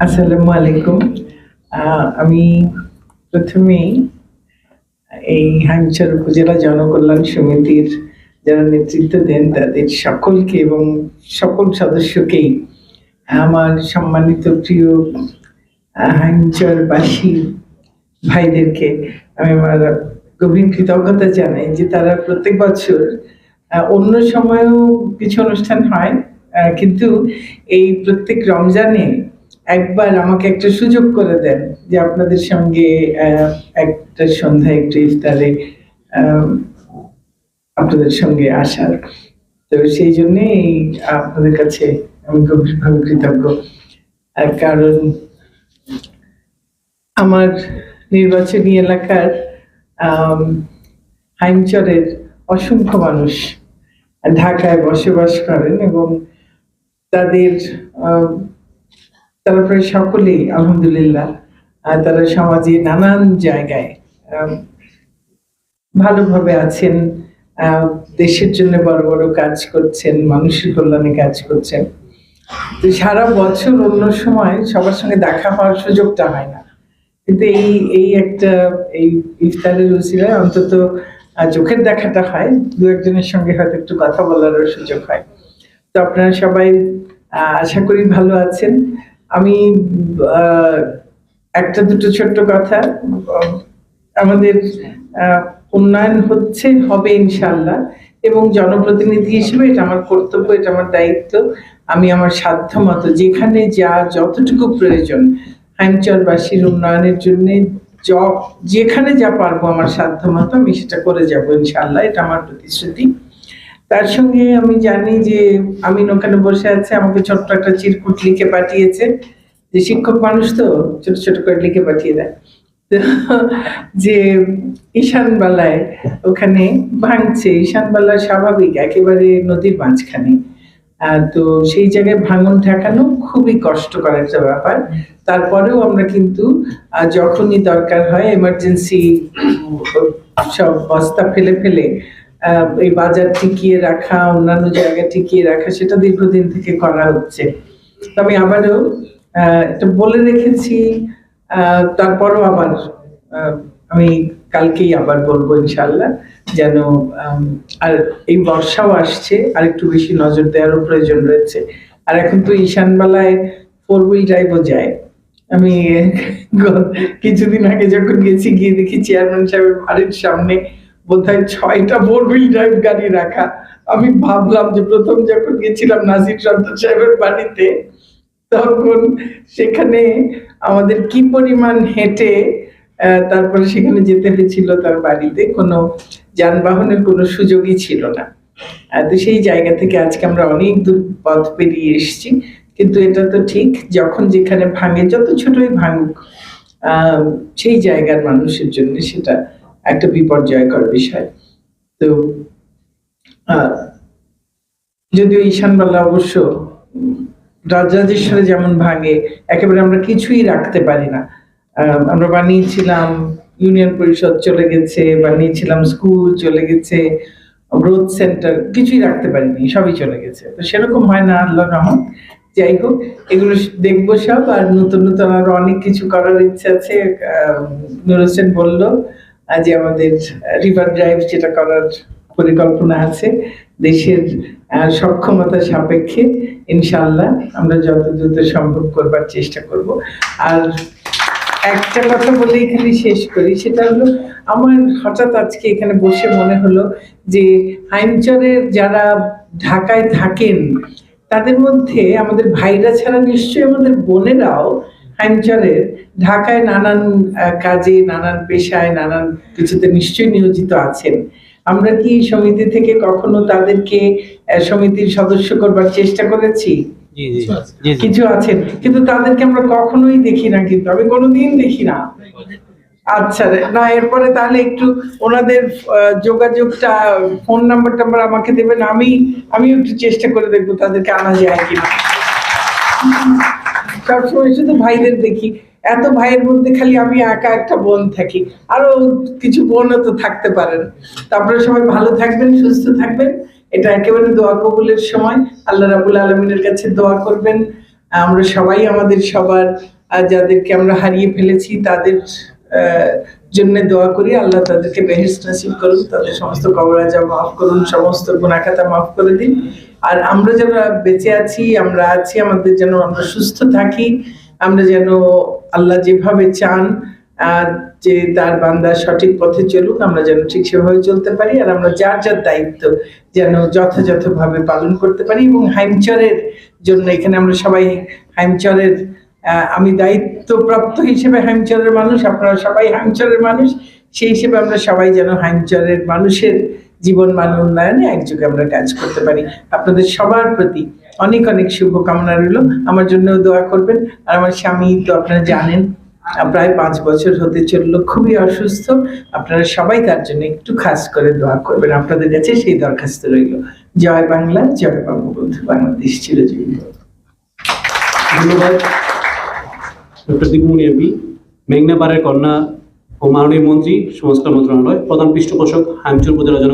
আসসালামু আলাইকুম। আমি প্রথমেই এই হাইমচর উপজেলা জনকল্যাণ সমিতির যারা নেতৃত্ব দেন তাদের সকলকে এবং সকল সদস্যকেই আমার সম্মানিত প্রিয় আহ, ভাইদেরকে আমি আমার গভীর কৃতজ্ঞতা জানাই যে তারা প্রত্যেক বছর অন্য সময়েও কিছু অনুষ্ঠান হয় কিন্তু এই প্রত্যেক রমজানে একবার আমাকে একটা সুযোগ করে দেন যে আপনাদের সঙ্গে একটা সন্ধ্যায় একটু ইফতারে আপনাদের সঙ্গে আসার। তো সেই জন্যে আপনাদের কাছে আমি গভীরভাবে কৃতজ্ঞ। কারণ আমার নির্বাচনী এলাকার হাইমচরের অসংখ্য মানুষ ঢাকায় বসবাস করেন এবং তাদের আহ, তারা প্রায় সকলেই আলহামদুলিল্লাহ তারা সমাজে নানান জায়গায় ভালোভাবে আছেন দেশের জন্য বড় বড় কাজ করছেন মানুষের কল্যাণে কাজ করছেন। তো সারা বছর অন্য সময় সবার সঙ্গে দেখা হওয়ার সুযোগটা হয় না। কিন্তু এই এই একটা এই ইফতারের উসিলায় অন্তত চোখের দেখাটা হয় দু একজনের সঙ্গে হয়তো একটু কথা বলারও সুযোগ হয়। তো আপনারা সবাই আশা করি ভালো আছেন। আমি একটা দুটো ছোট্ট কথা। আমাদের উন্নয়ন হচ্ছে, হবে ইনশাল্লাহ এবং জনপ্রতিনিধি হিসেবে এটা আমার কর্তব্য, এটা আমার দায়িত্ব। আমি আমার সাধ্য মতো যেখানে যা, যতটুকু প্রয়োজন হাইমচরবাসীর উন্নয়নের জন্য যেখানে যা পারব আমার সাধ্য মতো আমি সেটা করে যাব ইনশাল্লাহ এটা আমার প্রতিশ্রুতি। তার সঙ্গে আমি জানি যে আমি ওখানে বসে আছে, আমাকে ছোট্ট একটা চিরকুট লিখে পাঠিয়েছে। যে শিক্ষক মানুষ তো, ছোট ছোট করে লিখে পাঠিয়ে দেয়। যে ঈশানবালায় ওখানে ভাঙছে, ঈশান ঈশানবালা স্বাভাবিক, একেবারে নদীর মাঝখানে। তো সেই জায়গায় ভাঙন ঠেকানো খুবই কষ্টকর একটা ব্যাপার। তারপরেও আমরা কিন্তু যখনই দরকার হয় এমার্জেন্সি সব বস্তা ফেলে ফেলে এই বাজার টিকিয়ে রাখা, অন্যান্য জায়গা টিকিয়ে রাখা, সেটা দীর্ঘদিন থেকে করা হচ্ছে। তো আমি আবারও এটা বলে রেখেছি তারপরও আবার আমি কালকেই আবার বলব ইনশাল্লাহ যেন আর এই বর্ষাও আসছে, আর একটু বেশি নজর দেওয়ারও প্রয়োজন রয়েছে। আর এখন তো ঈশানবেলায় ফোর হুইল ড্রাইভও যায়। আমি কিছুদিন আগে যখন গেছি, গিয়ে দেখি চেয়ারম্যান সাহেবের বাড়ির সামনে বোধহয় ছয়টা ফোর হুইল ড্রাইভ গাড়ি রাখা। আমি ভাবলাম যে প্রথম যখন গেছিলাম নাসির সর্দার সাহেবের বাড়িতে, তখন সেখানে আমাদের কি পরিমাণ হেঁটে তারপরে সেখানে যেতে হয়েছিল তার বাড়িতে, কোনো যানবাহনের কোনো সুযোগই ছিল না। তো সেই জায়গা থেকে আজকে আমরা অনেক দূর পথ পেরিয়ে এসেছি। কিন্তু এটা তো ঠিক, যখন যেখানে ভাঙে, যত ছোটই ভাঙুক সেই জায়গার মানুষের জন্য সেটা একটা বিপর্যয়কর বিষয়। তো যদিও ঈশানবালা অবশ্য উম, রাজরাজেশ্বরে যেমন ভাঙে একেবারে আমরা কিছুই রাখতে পারি না। আমরা বানিয়েছিলাম ইউনিয়ন পরিষদ চলে গেছে বানিয়েছিলাম স্কুল চলে গেছে গ্রোথ সেন্টার কিছুই রাখতে পারিনি সবই চলে গেছে। তো সেরকম হয় না আল্লাহ রহমত যাই হোক এগুলো দেখব সব আর নতুন নতুন আরও অনেক কিছু করার ইচ্ছা আছে নুর হোসেন বলল যে আমাদের রিভার ড্রাইভ যেটা করার পরিকল্পনা আছে, দেশের সক্ষমতা সাপেক্ষে ইনশাল্লাহ আমরা যত দ্রুত সম্ভব করবার চেষ্টা করব। আর একটা কথা বলে এখানে শেষ করি, সেটা হলো আমার হঠাৎ আজকে এখানে বসে মনে হলো যে হাইমচরের যারা ঢাকায় থাকেন, তাদের মধ্যে আমাদের ভাইরা ছাড়া নিশ্চয়ই আমাদের বোনেরাও হাইমচরের ঢাকায় নানান কাজে নানান পেশায় নানান কিছুতে নিশ্চয়ই নিয়োজিত আছেন। আমরা কি সমিতি থেকে কখনো তাদেরকে আহ, সমিতির সদস্য করবার চেষ্টা করেছি? কিছু আছেন। কিন্তু তাদেরকে আমরা কখনোই দেখি না কিন্তু আমি কোনোদিন দেখি না। আচ্ছা না এরপরে তাহলে একটু ওনাদের আহ, যোগাযোগটা ফোন নাম্বার টাম্বার আমাকে দেবেন আমি আমি একটু চেষ্টা করে দেখব তাদেরকে আনা যায় কিনা। সবসময় শুধু ভাইদের দেখি। এত ভাইয়ের মধ্যে খালি আমি একা একটা বোন থাকি। আরও কিছু বোনও তো থাকতে পারেন। তারপরে সবাই ভালো থাকবেন, সুস্থ থাকবেন। এটা একেবারে দোয়া কবুলের সময়। আল্লাহ রাবুল আলমিনের কাছে দোয়া করবেন। আমরা সবাই আমাদের সবার যাদেরকে আমরা হারিয়ে ফেলেছি, তাদের জন্য দোয়া করি, আল্লাহ তাদেরকে বেহেস্ট নসিব করুন, তাদের সমস্ত কবরাজা মাফ করুন, সমস্ত গুণাখাতা মাফ করে দিন। আর আমরা যারা বেঁচে আছি, আমরা আছি, আমাদের যেন আমরা সুস্থ থাকি, আমরা যেন আল্লাহ যেভাবে চান যে তার বান্দা সঠিক পথে চলুক, আমরা যেন ঠিক সেভাবে চলতে পারি, আর আমরা যার যার দায়িত্ব যেন যথাযথভাবে পালন করতে পারি। এবং হাইমচরের জন্য এখানে আমরা সবাই হাইমচরের আমি দায়িত্বপ্রাপ্ত হিসেবে হাইমচরের মানুষ, আপনারা সবাই হাইমচরের মানুষ, সেই হিসেবে আমরা সবাই যেন হাইমচরের মানুষের জীবন মান উন্নয়নে একযোগে আমরা কাজ করতে পারি। আপনাদের সবার প্রতি অনেক অনেক শুভকামনা রইল। আমার জন্য দোয়া করবেন। আর আমার স্বামী তো আপনারা জানেন প্রায় পাঁচ বছর হতে চলল, খুবই অসুস্থ। আপনারা সবাই তার জন্য একটু খাস করে দোয়া করবেন। আপনাদের কাছে সেই দরখাস্ত রইল। জয় বাংলা, জয় বঙ্গবন্ধু। বাংলাদেশ চিরজীবী ধন্যবাদ। ডক্টর দীপমণি এমপি, মেঘনা পাড়ের কন্যা ও মাননীয় মন্ত্রী সংস্কার মন্ত্রণালয়, প্রধান পৃষ্ঠপোষক হামচুর উপজেলা